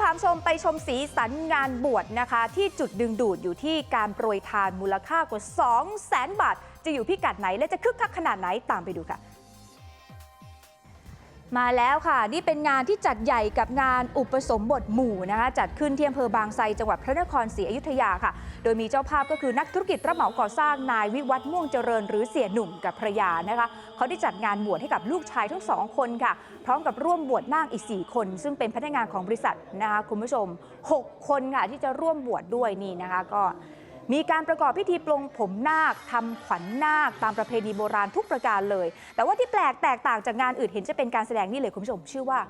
พาชมไปชมสีสันงานบวชนะคะ ที่จุดดึงดูดอยู่ที่การโปรยทานมูลค่ากว่า 2 0 0แสนบาท จะอยู่พิกัดไหนและจะคึกคักขนาดไหนตามไปดูค่ะ มาแล้วค่ะ นี่เป็นงานที่จัดใหญ่กับงานอุปสมบทหมู่นะคะ จัดขึ้นที่อำเภอบางไทรจังหวัดพระนครศรีอยุธยาค่ะ โดยมีเจ้าภาพก็คือนักธุรกิจรับเหมาก่อสร้างนายวิวัฒน์ม่วงเจริญ หรือเสียหนุ่มกับภรรยานะคะเขาได้จัดงานบวชให้กับลูกชายทั้งสองคนค่ะ พร้อมกับร่วมบวชนาคอีก 4 คน ซึ่งเป็นพนักงานของบริษัทนะคะคุณผู้ชม 6 คนค่ะที่จะร่วมบวชด้วยนี่นะคะก็ มีการประกอบพิธีปลงผมนาคทำขวัญนาคตามประเพณีโบราณทุกประการเลย แต่ว่าที่แปลกแตกต่างจากงานอื่นเห็นจะเป็นการแสดงนี่เลยคุณผู้ชมชื่อว่า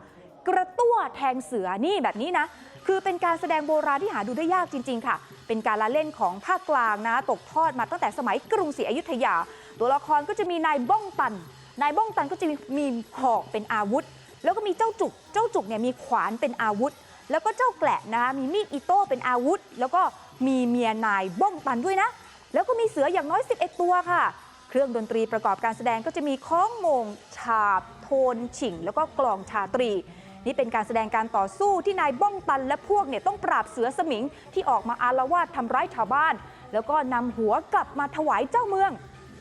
กระตั้วแทงเสือนี่แบบนี้นะ คือเป็นการแสดงโบราณที่หาดูได้ยากจริง ๆ ค่ะ เป็นการละเล่นของภาคกลางนะ ตกทอดมาตั้งแต่สมัยกรุงศรีอยุธยา ตัวละครก็จะมีนายบ้องตัน นายบ้องตันก็จะมีมีหอกเป็นอาวุธ แล้วก็มีเจ้าจุก เจ้าจุกเนี่ยมีขวานเป็นอาวุธ แล้วก็เจ้าแกละนะคะมีมีดอิโต้เป็นอาวุธ แล้วก็มีเมียนายบ้องตันด้วยนะ แล้วก็มีเสืออย่างน้อย 11 ตัวค่ะ เครื่องดนตรีประกอบการแสดงก็จะมีค้องโมง ฉาบ โทน ฉิง แล้วก็กลองชาตรี นี่เป็นการแสดงการต่อสู้ที่นายบ้องตันและพวกเนี่ยต้องปราบเสือสมิงที่ออกมาอารวาสทำร้ายชาวบ้าน แล้วก็นำหัวกลับมาถวายเจ้าเมือง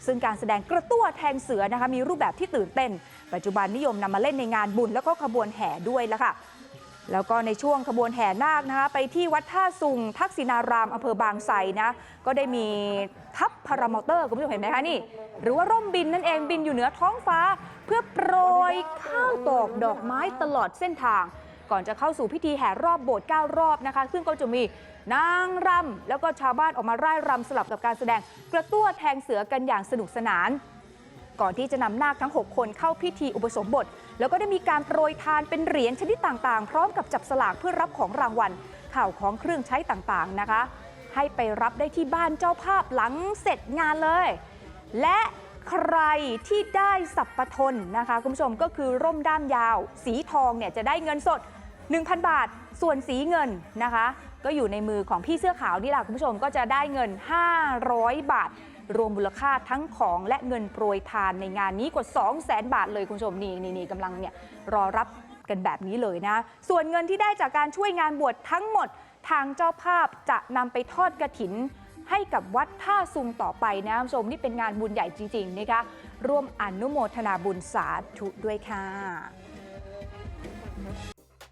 ซึ่งการแสดงกระตั้วแทงเสือนะคะมีรูปแบบที่ตื่นเต้น ปัจจุบันนิยมนำมาเล่นในงานบุญแล้วก็ขบวนแห่ด้วยล้วค่ะ แล้วก็ในช่วงขบวนแห่นาคนะคะไปที่วัดท่าสุงทักษินารามอำเภอบางไทรนะก็ได้มีทัพพารามอเตอร์คุณผู้ชมเห็นไหมคะนี่ หรือว่าร่มบินนั่นเองบินอยู่เหนือท้องฟ้า เพื่อโปรยข้าวตอกดอกไม้ตลอดเส้นทาง ก่อนจะเข้าสู่พิธีแห่รอบโบสถ์9รอบนะคะ ซึ่งก็จะมีนางรำแล้วก็ชาวบ้านออกมาร่ายรำสลับกับการแสดงกระตั้วแทงเสือกันอย่างสนุกสนาน ก่อนที่จะนำนาคทั้ง 6 คนเข้าพิธีอุปสมบท แล้วก็ได้มีการโปรยทานเป็นเหรียญชนิดต่างๆ พร้อมกับจับสลากเพื่อรับของรางวัลข่าวของเครื่องใช้ต่างๆนะคะ ให้ไปรับได้ที่บ้านเจ้าภาพหลังเสร็จงานเลย และใครที่ได้สับปะทนนะคะ คุณผู้ชมก็คือร่มด้ามยาว สีทองเนี่ยจะได้เงินสด 1,000 บาท ส่วนสีเงินนะคะ ก็อยู่ในมือของพี่เสื้อขาวนี่แหละคุณผู้ชมก็จะได้เงิน 500 บาท รวมมูลค่าทั้งของและเงินโปรยทานในงานนี้กว่า 2 0 0แสนบาทเลยคุณผู้ชมนี่นี่นี่กำลังเนี่ยรอรับกันแบบนี้เลยนะ ส่วนเงินที่ได้จากการช่วยงานบวชทั้งหมด ทางเจ้าภาพจะนำไปทอดกระถิน ให้กับวัดท่าซุงต่อไปนะคุณผู้ชมนี่เป็นงานบุญใหญ่จริงๆนะคะร่วมอนุโมทนาบุญสาธุด้วยค่ะ